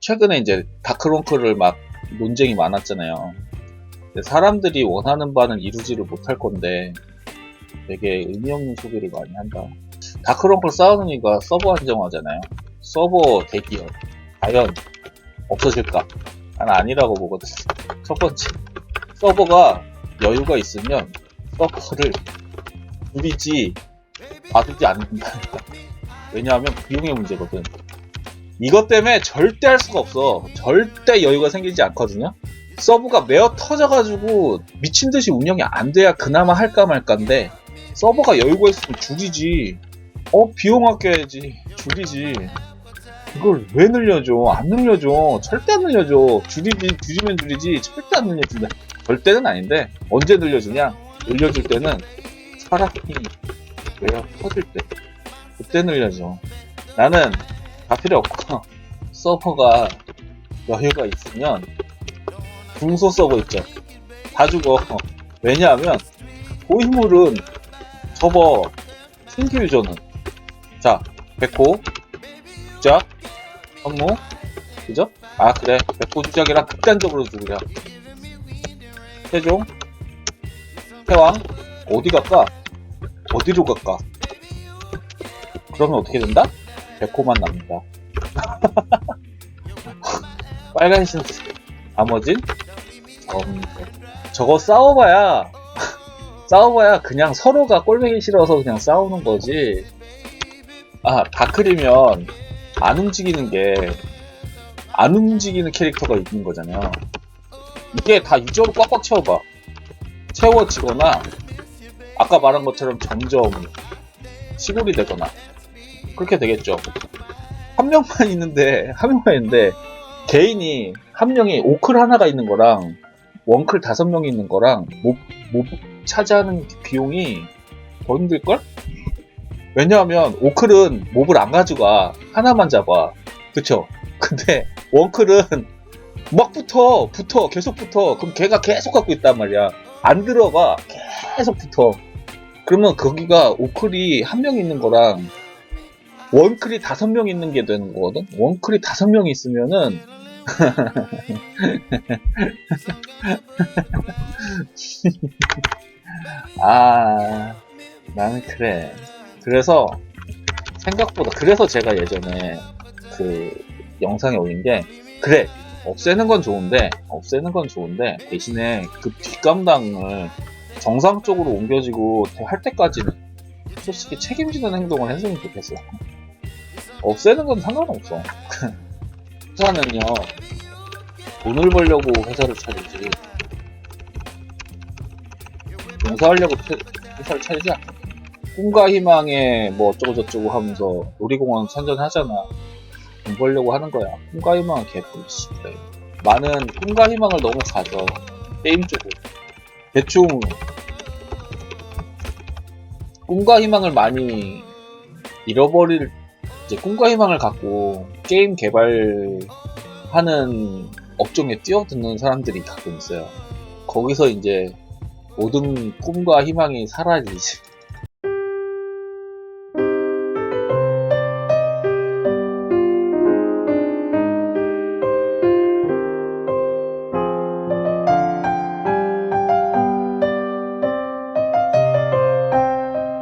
최근에 이제 다크론크를 막 논쟁이 많았잖아요. 사람들이 원하는 바는 이루지를 못할 건데 되게 의미 없는 소비를 많이 한다. 다크론크 싸우는 이유가 서버 한정화잖아요. 서버 대기업 과연 없어질까? 난 아니라고 보거든. 첫 번째 서버가 여유가 있으면 서버를 줄이지 받지 않는다니까. 왜냐하면 비용의 문제거든. 이것 때문에 절대 할 수가 없어. 절대 여유가 생기지 않거든요. 서버가 메어 터져가지고 미친 듯이 운영이 안 돼야 그나마 할까 말까인데 서버가 여유가 있으면 줄이지. 어 비용 아껴야지. 줄이지. 이걸 왜 늘려줘? 안 늘려줘. 절대 안 늘려줘. 줄이지, 줄이면 줄이지. 절대 안 늘려준다. 절대는 아닌데 언제 늘려주냐? 늘려줄 때는 사람이 메어 터질 때 그때 늘려줘. 나는 다 필요 없고 서버가 여유가 있으면 중소 서버 있죠 다 죽어 왜냐하면 고인물은 접어 신규 유저는 자 백호 주작 현무 그죠? 아 그래 백호 주작이랑 극단적으로 죽으자 세종 태왕 어디 갈까? 어디로 갈까? 그러면 어떻게 된다? 백호만 남는다. 빨간 신스. 나머진 검색. 저거 싸워봐야 싸워봐야 그냥 서로가 꼴보기 싫어서 그냥 싸우는 거지. 아 다크리면 안 움직이는 게 안 움직이는 캐릭터가 있는 거잖아요. 이게 다 유저로 꽉꽉 채워봐. 채워지거나 아까 말한 것처럼 점점 시골이 되거나 그렇게 되겠죠. 한 명만 있는데 한 명만 있는데 개인이 한 명이 오클 하나가 있는 거랑 원클 다섯 명이 있는 거랑 몹, 몹 차지하는 비용이 더 힘들걸? 왜냐하면 오클은 몹을 안 가져가 하나만 잡아 그쵸? 근데 원클은 막 붙어 붙어 계속 붙어 그럼 걔가 계속 갖고 있단 말이야 안 들어가 계속 붙어 그러면 거기가 오클이 한 명 있는 거랑 원클이 다섯 명 있는 게 되는 거거든? 원클이 다섯 명 있으면은, 아, 나는 그래. 그래서, 생각보다, 그래서 제가 예전에 그 영상에 올린 게, 그래, 없애는 건 좋은데, 없애는 건 좋은데, 대신에 그 뒷감당을 정상적으로 옮겨지고 할 때까지는 솔직히 책임지는 행동을 했으면 좋겠어. 없애는 건 상관없어. 회사는요, 돈을 벌려고 회사를 차리지, 용서하려고 태- 회사를 차리지 않아. 꿈과 희망에 뭐 어쩌고저쩌고 하면서 놀이공원 선전하잖아. 돈 벌려고 하는 거야. 꿈과 희망은 개뿔씨. 많은 꿈과 희망을 너무 가져. 게임 쪽으로. 대충 꿈과 희망을 많이 잃어버릴 이제 꿈과 희망을 갖고 게임 개발하는 업종에 뛰어드는 사람들이 가끔 있어요. 거기서 이제 모든 꿈과 희망이 사라지지.